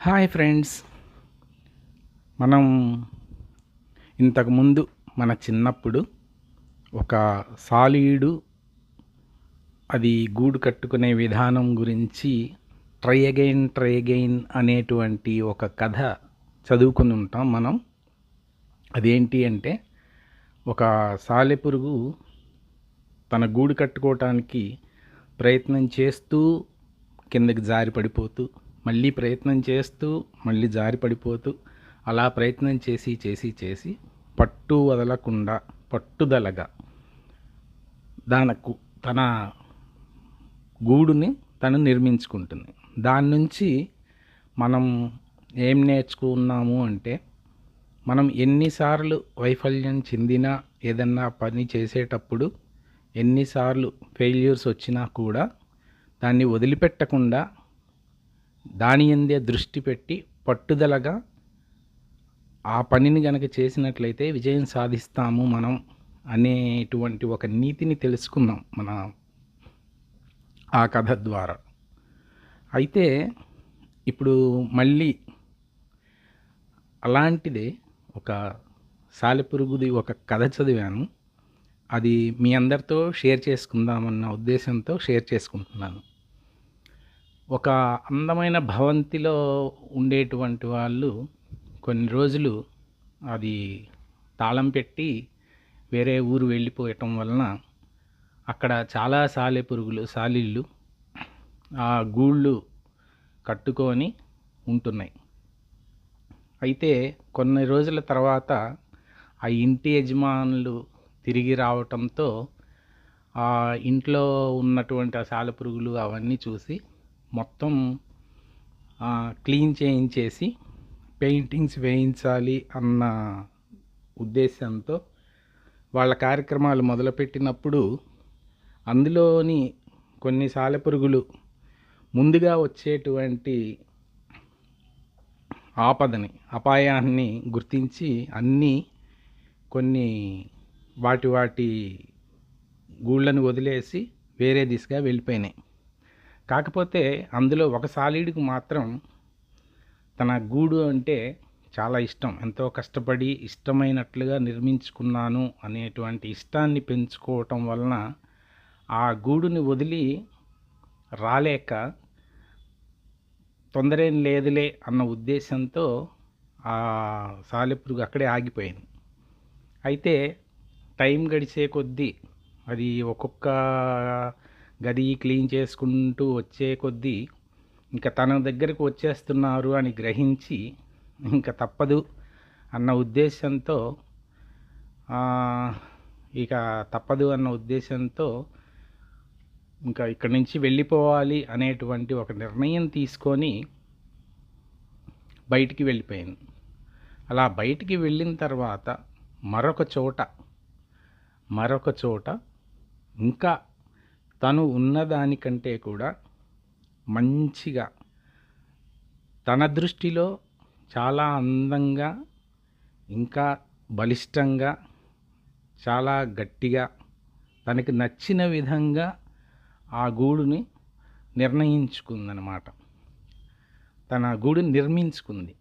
Hi friends. మనం ఇంతకుముందు మన చిన్నప్పుడు ఒక సాలీడు అది గూడు కట్టుకునే విధానం గురించి ట్రై అగైన్ ట్రై అగైన్ అనేటువంటి ఒక కథ చదువుకుని ఉంటాం మనం. అదేంటి అంటే ఒక సాలెపురుగు తన గూడు కట్టుకోవటానికి ప్రయత్నం చేస్తూ కిందకి జారి పడిపోతూ మళ్ళీ ప్రయత్నం చేస్తూ మళ్ళీ జారి పడిపోతూ అలా ప్రయత్నం చేసి చేసి చేసి పట్టు వదలకుండా పట్టుదలగా దానకు తన గూడుని తను నిర్మించుకుంటుంది. దాని నుంచి మనం ఏం నేర్చుకున్నాము అంటే మనం ఎన్నిసార్లు వైఫల్యం చెందినా ఏదన్నా పని చేసేటప్పుడు ఎన్నిసార్లు ఫెయిల్యూర్స్ వచ్చినా కూడా దాన్ని వదిలిపెట్టకుండా దాని ఎందే దృష్టి పెట్టి పట్టుదలగా ఆ పనిని గనక చేసినట్లయితే విజయం సాధిస్తాము మనం అనేటువంటి ఒక నీతిని తెలుసుకుందాం మన ఆ కథ ద్వారా. అయితే ఇప్పుడు మళ్ళీ అలాంటిదే ఒక సాలెపురుగుది ఒక కథ చదివాను. అది మీ అందరితో షేర్ చేసుకుందామన్న ఉద్దేశంతో షేర్ చేసుకుంటున్నాను. ఒక అందమైన భవంతిలో ఉండేటువంటి వాళ్ళు కొన్ని రోజులు అది తాళం పెట్టి వేరే ఊరు వెళ్ళిపోయటం వలన అక్కడ చాలా సాలె పురుగులు సాలిళ్ళు ఆ గూళ్ళు కట్టుకొని ఉంటున్నాయి. అయితే కొన్ని రోజుల తర్వాత ఆ ఇంటి యజమానులు తిరిగి రావటంతో ఆ ఇంట్లో ఉన్నటువంటి ఆ సాలెపురుగులు అవన్నీ చూసి మొత్తం క్లీన్ చేయించేసి పెయింటింగ్స్ వేయించాలి అన్న ఉద్దేశంతో వాళ్ళ కార్యక్రమాలు మొదలుపెట్టినప్పుడు అందులోని కొన్ని సాలెపురుగులు ముందుగా వచ్చేటువంటి ఆపదని అపాయాన్ని గుర్తించి అన్నీ కొన్ని వాటి వాటి గూళ్ళను వదిలేసి వేరే దిశగా వెళ్ళిపోయినాయి. కాకపోతే అందులో ఒక సాలీడికి మాత్రం తన గూడు అంటే చాలా ఇష్టం. ఎంతో కష్టపడి ఇష్టమైనట్లుగా నిర్మించుకున్నాను అనేటువంటి ఇష్టాన్ని పెంచుకోవటం వలన ఆ గూడుని వదిలి రాలేక తొందరేం లేదులే అన్న ఉద్దేశంతో ఆ సాలెపురుగు అక్కడే ఆగిపోయింది. అయితే టైం గడిచే కొద్దీ అది ఒక్కొక్క గది క్లీన్ చేసుకుంటూ వచ్చే కొద్దీ ఇంకా తన దగ్గరకు వచ్చేస్తున్నారు అని గ్రహించి ఇంకా తప్పదు అన్న ఉద్దేశంతో ఇక తప్పదు అన్న ఉద్దేశంతో ఇంకా ఇక్కడి నుంచి వెళ్ళిపోవాలి అనేటువంటి ఒక నిర్ణయం తీసుకొని బయటికి వెళ్ళిపోయింది. అలా బయటికి వెళ్ళిన తర్వాత మరొక చోట మరొక చోట ఇంకా తను ఉన్నదానికంటే కూడా మంచిగా తన దృష్టిలో చాలా అందంగా ఇంకా బలిష్టంగా చాలా గట్టిగా తనకి నచ్చిన విధంగా ఆ గూడుని నిర్ణయించుకుందనమాట తన గూడు నిర్మించుకుంది.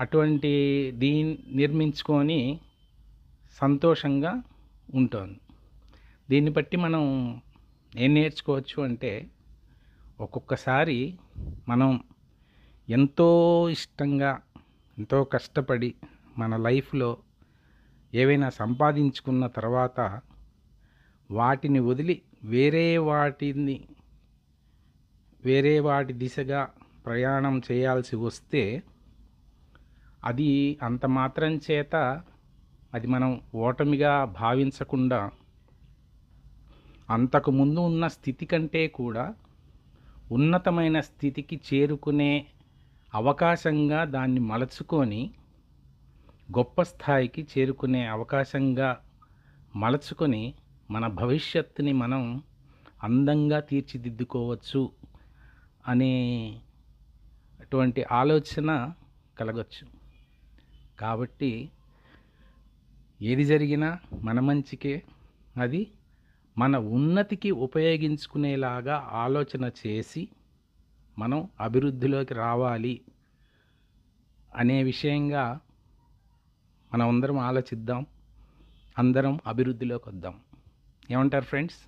అటువంటి దీన్ని నిర్మించుకొని సంతోషంగా ఉంటుంది. దీన్ని బట్టి మనం ఏం నేర్చుకోవచ్చు అంటే ఒక్కొక్కసారి మనం ఎంతో ఇష్టంగా ఎంతో కష్టపడి మన లైఫ్లో ఏవైనా సంపాదించుకున్న తర్వాత వాటిని వదిలి వేరే వాటిని వేరే వాటి దిశగా ప్రయాణం చేయాల్సి వస్తే అది అంత మాత్రం చేత అది మనం ఓటమిగా భావించకుండా అంతకు ముందు ఉన్న స్థితి కంటే కూడా ఉన్నతమైన స్థితికి చేరుకునే అవకాశంగా దాన్ని మలచుకొని గొప్ప స్థాయికి చేరుకునే అవకాశంగా మలచుకొని మన భవిష్యత్తుని మనం అందంగా తీర్చిదిద్దుకోవచ్చు అనే అటువంటి ఆలోచన కలగచ్చు. కాబట్టి ఏది జరిగినా మన మంచికే. అది మన ఉన్నతికి ఉపయోగించుకునేలాగా ఆలోచన చేసి మనం అభివృద్ధిలోకి రావాలి అనే విషయంగా మనం అందరం ఆలోచిద్దాం. అందరం అభివృద్ధిలోకి వద్దాం. ఏమంటారు ఫ్రెండ్స్?